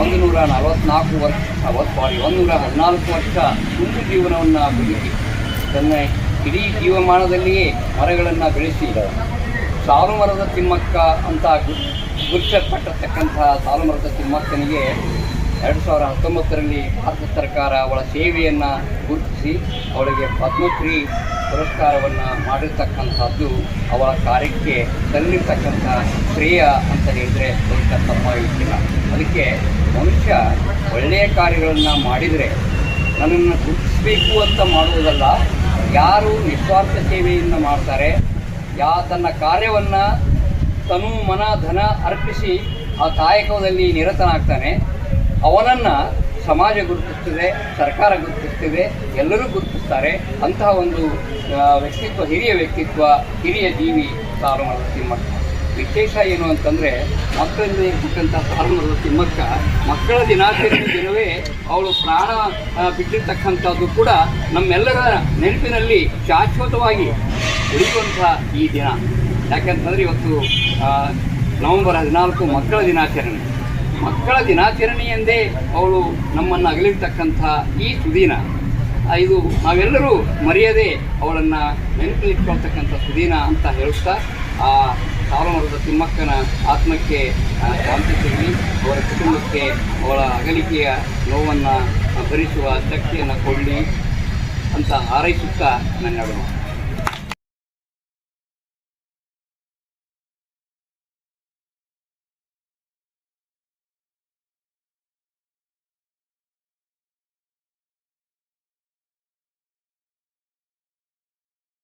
ಒಂದು ನೂರ ನಲವತ್ನಾಲ್ಕು ವರ್ಷ ಸಾರಿ, ಒಂದು ನೂರ ಹದಿನಾಲ್ಕು ವರ್ಷ ತುಂಡು ಜೀವನವನ್ನು ಬದುಕಿ ತನ್ನ ಇಡೀ ಜೀವಮಾನದಲ್ಲಿಯೇ ಮರಗಳನ್ನು ಬೆಳೆಸಿ ಸಾಲು ಮರದ ತಿಮ್ಮಕ್ಕ ಅಂತ ಗುರುತಿಸಲ್ಪಟ್ಟಿರ್ತಕ್ಕಂತಹ ಸಾಲು ಮರದ ತಿಮ್ಮಕ್ಕನಿಗೆ ಎರಡು ಸಾವಿರ ಹತ್ತೊಂಬತ್ತರಲ್ಲಿ ಭಾರತ ಸರ್ಕಾರ ಅವಳ ಸೇವೆಯನ್ನು ಗುರುತಿಸಿ ಅವಳಿಗೆ ಪದ್ಮಶ್ರೀ ಪುರಸ್ಕಾರವನ್ನು ಮಾಡಿರ್ತಕ್ಕಂಥದ್ದು ಅವಳ ಕಾರ್ಯಕ್ಕೆ ಸಲ್ಲಿರ್ತಕ್ಕಂಥ ಶ್ರೇಯ ಅಂತ ಹೇಳಿದರೆ ದೊಡ್ಡ ತಪ್ಪಾಗಿಲ್ಲ ಅದಕ್ಕೆ ಮನುಷ್ಯ ಒಳ್ಳೆಯ ಕಾರ್ಯಗಳನ್ನು ಮಾಡಿದರೆ ನನ್ನನ್ನು ಗುರುತಿಸಬೇಕು ಅಂತ ಮಾಡುವುದಲ್ಲ, ಯಾರು ನಿಸ್ವಾರ್ಥ ಸೇವೆಯನ್ನು ಮಾಡ್ತಾರೆ, ಯಾ ತನ್ನ ಕಾರ್ಯವನ್ನು ತನು ಮನ ಧನ ಅರ್ಪಿಸಿ ಆ ಕಾಯಕದಲ್ಲಿ ನಿರತನಾಗ್ತಾನೆ ಅವನನ್ನು ಸಮಾಜ ಗುರುತಿಸ್ತದೆ, ಸರ್ಕಾರ ಗುರುತಿಸ್ತದೆ, ಎಲ್ಲರೂ ಗುರುತಿಸ್ತಾರೆ. ಅಂತಹ ಒಂದು ವ್ಯಕ್ತಿತ್ವ, ಹಿರಿಯ ವ್ಯಕ್ತಿತ್ವ, ಹಿರಿಯ ಜೀವಿ ಸಾಲುಮರದ ತಿಮ್ಮಕ್ಕ. ವಿಶೇಷ ಏನು ಅಂತಂದರೆ ಮಕ್ಕಳಲ್ಲಿ ಹುಟ್ಟಂಥ ಸಾಲುಮರದ ತಿಮ್ಮಕ್ಕ, ಮಕ್ಕಳ ದಿನಾಚರಣೆ ದಿನವೇ ಅವಳು ಪ್ರಾಣ ಬಿಟ್ಟಿರ್ತಕ್ಕಂಥದ್ದು ಕೂಡ ನಮ್ಮೆಲ್ಲರ ನೆನಪಿನಲ್ಲಿ ಶಾಶ್ವತವಾಗಿ ಉಳಿಯುವಂಥ ಈ ದಿನ. ಯಾಕೆಂತಂದರೆ ಇವತ್ತು ನವೆಂಬರ್ ಹದಿನಾಲ್ಕು ಮಕ್ಕಳ ದಿನಾಚರಣೆ. ಮಕ್ಕಳ ದಿನಾಚರಣೆ ಎಂದೇ ಅವಳು ನಮ್ಮನ್ನು ಅಗಲಿರ್ತಕ್ಕಂಥ ಈ ಸುದೀನ. ಇದು ನಾವೆಲ್ಲರೂ ಮರೆಯದೆ ಅವಳನ್ನು ನೆನಪಿಟ್ಕೊಳ್ತಕ್ಕಂಥ ಸುದಿನ ಅಂತ ಹೇಳುತ್ತಾ, ಆ ಸಾಲಮರದ ತಿಮ್ಮಕ್ಕನ ಆತ್ಮಕ್ಕೆ ಶಾಂತಿ ಸಿಗಲಿ ಅವರ ಕುಟುಂಬಕ್ಕೆ ಅವಳ ಅಗಲಿಕೆಯ ನೋವನ್ನು ಭರಿಸುವ ಶಕ್ತಿಯನ್ನು ಕೊಡಲಿ ಅಂತ ಹಾರೈಸುತ್ತಾ ನನ್ನ